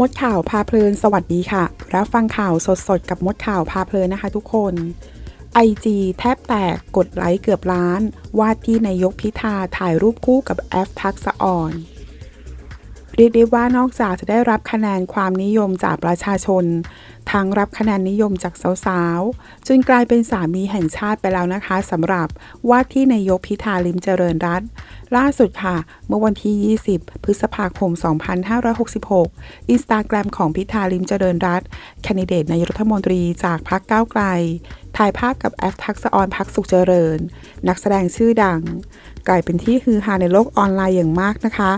มดข่าวพาเพลินสวัสดีค่ะ รับฟังข่าวสดๆ กับมดข่าวพาเพลินนะคะทุกคน IG แทบแตกกดไลค์เกือบล้าน วาดที่นายกพิธาถ่ายรูปคู่กับแอฟทักษะอ่อน เรียกได้ว่านอกจากจะได้รับคะแนนความนิยมจากประชาชน ทั้งรับคะแนนนิยมจากสาวๆ จนกลายเป็นสามีแห่งชาติไปแล้วนะคะสำหรับว่าที่นายกพิธาลิมเจริญรัตน์ล่าสุดค่ะ เมื่อวันที่ 20 พฤษภาคม 2566 อินสตาแกรมของพิธาลิมเจริญรัตน์แคนดิเดตนายกรัฐมนตรีจากพรรคก้าวไกล ถ่ายภาพกับแอฟทักษออนพักสุขเจริญ นักแสดงชื่อดัง กลายเป็นที่ฮือฮาในโลกออนไลน์อย่างมากนะคะ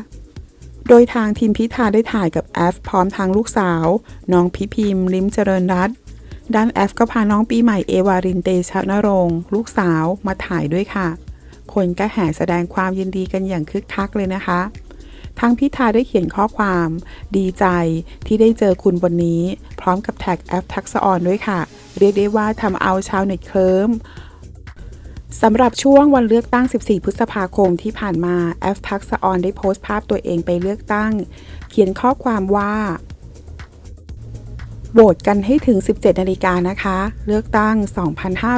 โดยทางทีมพิธาได้ถ่ายกับแอฟพร้อมทางลูกสาว น้องพิพิมลิมเจริญรัตด้านแอฟก็พาน้องปีใหม่เอวารินเตชะนรงลูกสาวมาถ่ายด้วยค่ะ คนก็แห่แสดงความยินดีกันอย่างคึกคักเลยนะคะทางพิธาได้เขียนข้อความ ดีใจที่ได้เจอคุณวันนี้ พร้อมกับแท็กแอฟทักษออนด้วยค่ะ เรียกได้ว่าทำเอาชาวเน็ตเคลิ้ม สำหรับช่วงวันเลือกตั้ง 14 พฤษภาคมที่ผ่านมาแอฟทักษออนได้โพสต์ภาพตัวเองไปเลือกตั้ง เขียนข้อความว่าโหวตกันให้ถึง 17 นาฬิกานะคะ เลือกตั้ง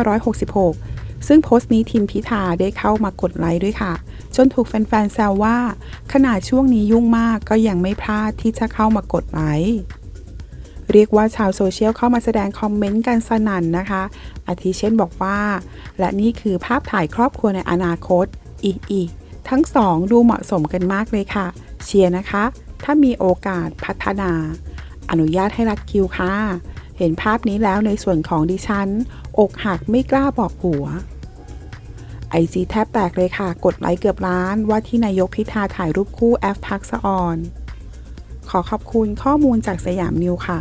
2566 ซึ่งโพสต์นี้ทีมพิธาได้เข้ามากดไลค์ด้วยค่ะ จนถูกแฟนๆแซวว่า ขนาดช่วงนี้ยุ่งมากก็ยังไม่พลาดที่จะเข้ามากดไลค์ เรียกว่าชาวโซเชียลเข้ามาแสดงคอมเมนต์กันสนั่นนะคะ อาทิเช่นบอกว่า และนี่คือภาพถ่ายครอบครัวในอนาคต อีอีทั้งสองดูเหมาะสมกันมากเลยค่ะ เชียร์นะคะ ถ้ามีโอกาสพัฒนา อนุญาตให้รัดคิวค่ะ เห็นภาพนี้แล้วในส่วนของดิฉัน อกหักไม่กล้าบอกผัวไอจีแทบแตกเลยค่ะ กดไลค์เกือบล้านว่าที่นายกพิธาถ่ายรูปคู่แอฟทักษออน ขอขอบคุณข้อมูลจากสยามนิวค่ะ